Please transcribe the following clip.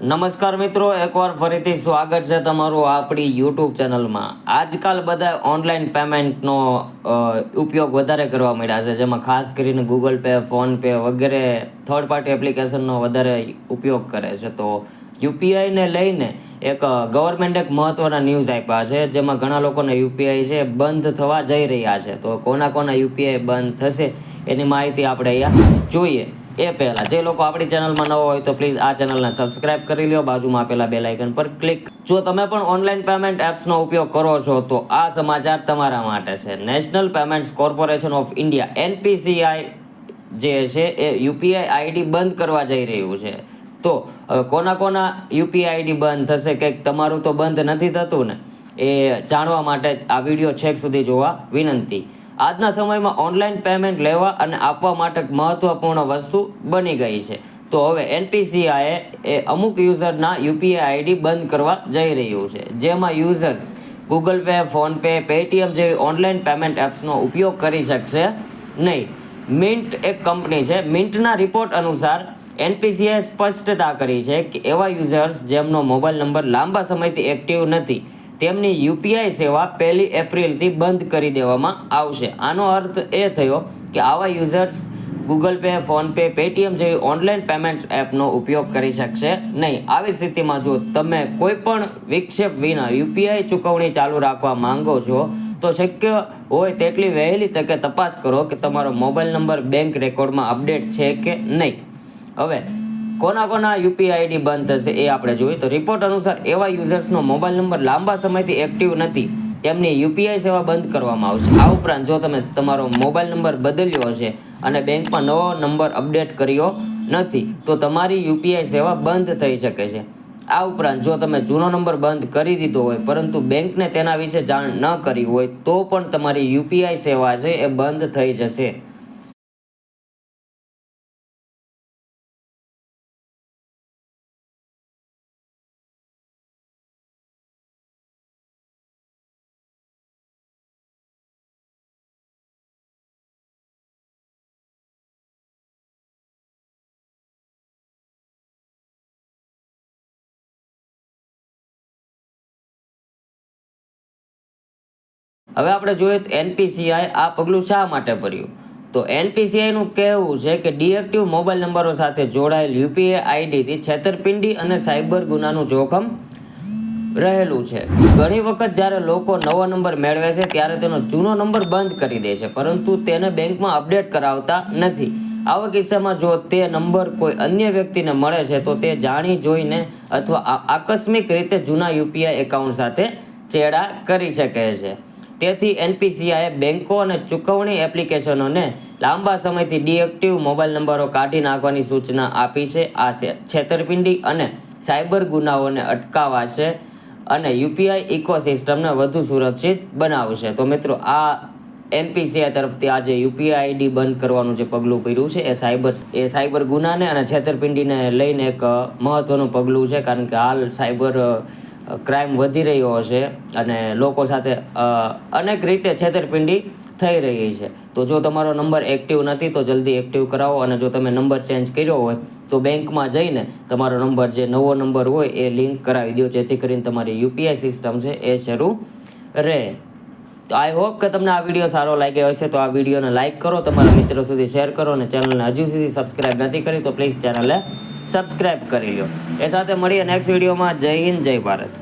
નમસ્કાર મિત્રો, એકવાર ફરીથી સ્વાગત છે તમારું આપણી યુટ્યુબ ચેનલમાં. આજકાલ બધા ઓનલાઈન પેમેન્ટનો ઉપયોગ વધારે કરવા મળ્યા છે, જેમાં ખાસ કરીને ગૂગલ પે ફોનપે વગેરે થર્ડ પાર્ટી એપ્લિકેશનનો વધારે ઉપયોગ કરે છે. તો યુપીઆઈને લઈને એક ગવર્મેન્ટ એક મહત્વના ન્યૂઝ આપ્યા છે, જેમાં ઘણા લોકોને યુપીઆઈ છે બંધ થવા જઈ રહ્યા છે. તો કોના કોના યુપીઆઈ બંધ થશે એની માહિતી આપણે અહીંયા જોઈએ. એ પહેલા. જે લોકો આપણી ચેનલમાં નવો હોય તો પ્લીઝ આ ચેનલને સબસ્ક્રાઇબ કરી લ્યો. બાજુમાં આપેલા બેલ આઇકન પર ક્લિક જો તમે પણ ઓનલાઈન પેમેન્ટ એપ્સનો ઉપયોગ કરો છો, તો આ સમાચાર તમારા માટે છે. National Payments Corporation of India NPCI જે છે, એ યુપીઆઈ આઈડી બંધ કરવા જઈ રહ્યું છે. તો કોના કોના યુપીઆઈ આઈડી બંધ થશે કે તમારું તો બંધ નથી થતું ને, એ જાણવા માટે આ વીડિયો છેક સુધી જોવા વિનંતી. આજના સમયમાં ઓનલાઈન પેમેન્ટ લેવા અને આપવા માટે મહત્વપૂર્ણ વસ્તુ બની ગઈ છે. તો હવે એનપીસીઆઈએ એ અમુક યુઝરના યુપીઆઈ આઈડી બંધ કરવા જઈ રહ્યું છે. જેમાં users Google Pay PhonePe Paytm જેવી ઓનલાઈન પેમેન્ટ એપ્સનો ઉપયોગ કરી શકશે નહીં. મિન્ટ એક કંપની છે. મિન્ટના રિપોર્ટ અનુસાર એનપીસીએ સ્પષ્ટતા કરી છે કે એવા યુઝર્સ જેમનો મોબાઈલ નંબર લાંબા સમયથી એક્ટિવ નથી તેમની યુપીઆઈ સેવા પહેલી એપ્રિલથી બંધ કરી દેવામાં આવશે. આનો અર્થ એ થયો કે આવા users Google Pay PhonePe Paytm જેવી ઓનલાઈન પેમેન્ટ એપનો ઉપયોગ કરી શકશે નહીં. આવી સ્થિતિમાં જો તમે કોઈ પણ વિક્ષેપ વિના યુપીઆઈ ચૂકવણી ચાલુ રાખવા માંગો છો, તો શક્ય હોય તેટલી વહેલી તકે તપાસ કરો કે તમારો મોબાઈલ નંબર બેંક રેકોર્ડમાં અપડેટ છે કે નહીં. હવે કોના કોના યુપીઆઈ આઈડી બંધ થશે એ આપણે જોઈએ તો રિપોર્ટ અનુસાર એવા યુઝર્સનો મોબાઈલ નંબર લાંબા સમયથી એક્ટિવ નથી. તેમની યુપીઆઈ સેવા બંધ કરવામાં આવશે. આ ઉપરાંત જો તમે તમારો મોબાઈલ નંબર બદલ્યો હશે અને બેંકમાં નવો નંબર અપડેટ કર્યો નથી, તો તમારી યુપીઆઈ સેવા બંધ થઈ શકે છે. આ ઉપરાંત જો તમે જૂનો નંબર બંધ કરી દીધો હોય, પરંતુ બેંકને તેના વિશે જાણ ન કરી હોય, તો પણ તમારી યુપીઆઈ સેવા છે એ બંધ થઈ જશે. હવે આપણે જોઈએ તો એનપીસીઆઈ આ પગલું શા માટે ભર્યું? તો એનપીસીઆઈનું કહેવું છે કે ડીએક્ટિવ મોબાઈલ નંબરો સાથે જોડાયેલ યુપીઆઈ આઈડીથી છેતરપિંડી અને સાયબર ગુનાનું જોખમ રહેલું છે. ઘણી વખત જ્યારે લોકો નવો નંબર મેળવે છે, ત્યારે તેનો જૂનો નંબર બંધ કરી દે છે, પરંતુ તેને બેંકમાં અપડેટ કરાવતા નથી. આવા કિસ્સામાં જો તે નંબર કોઈ અન્ય વ્યક્તિને મળે છે, તો તે જાણી જોઈને અથવા આકસ્મિક રીતે જૂના યુપીઆઈ એકાઉન્ટ સાથે ચેડા કરી શકે છે. તેથી એનપીસીઆઈએ બેન્કો અને ચૂકવણી એપ્લિકેશનોને લાંબા સમયથી ડીએક્ટિવ મોબાઈલ નંબરો કાઢી નાખવાની સૂચના આપી છે. આ છેતરપિંડી અને સાયબર ગુનાઓને અટકાવાશે અને યુપીઆઈ ઇકોસિસ્ટમને વધુ સુરક્ષિત બનાવશે. તો મિત્રો, આ એનપીસીઆઈ તરફથી આજે યુપીઆઈ આઈડી બંધ કરવાનું જે પગલું કર્યું છે, એ સાયબર એ સાયબર ગુનાને અને છેતરપિંડીને લઈને એક મહત્ત્વનું પગલું છે, કારણ કે હાલ સાયબર ક્રાઇમ વધી રહ્યો છે અને લોકો સાથે અનેક રીતે છેતરપિંડી થઈ રહી છે. તો જો તમારો નંબર એક્ટિવ નથી, તો જલ્દી એક્ટિવ કરાવો અને જો તમે નંબર ચેન્જ કર્યો હોય, તો બેંકમાં જઈને તમારો નંબર જે નવો નંબર હોય, એ લિંક કરાવી દો, જેથી કરીને તમારી યુપીઆઈ સિસ્ટમ છે, એ શરૂ રહે. તો આઈ હોપ કે તમને આ વીડિયો સારો લાગ્યો હશે. તો આ વિડીયોને લાઇક કરો, તમારા મિત્રો સુધી શેર કરો અને ચેનલને હજુ સુધી સબસ્ક્રાઇબ નથી કરી, તો પ્લીઝ ચેનલને સબસ્ક્રાઇબ કરી લો. એ સાથે મળીએ નેક્સ્ટ વિડીયોમાં જય હિન્દ, જય ભારત.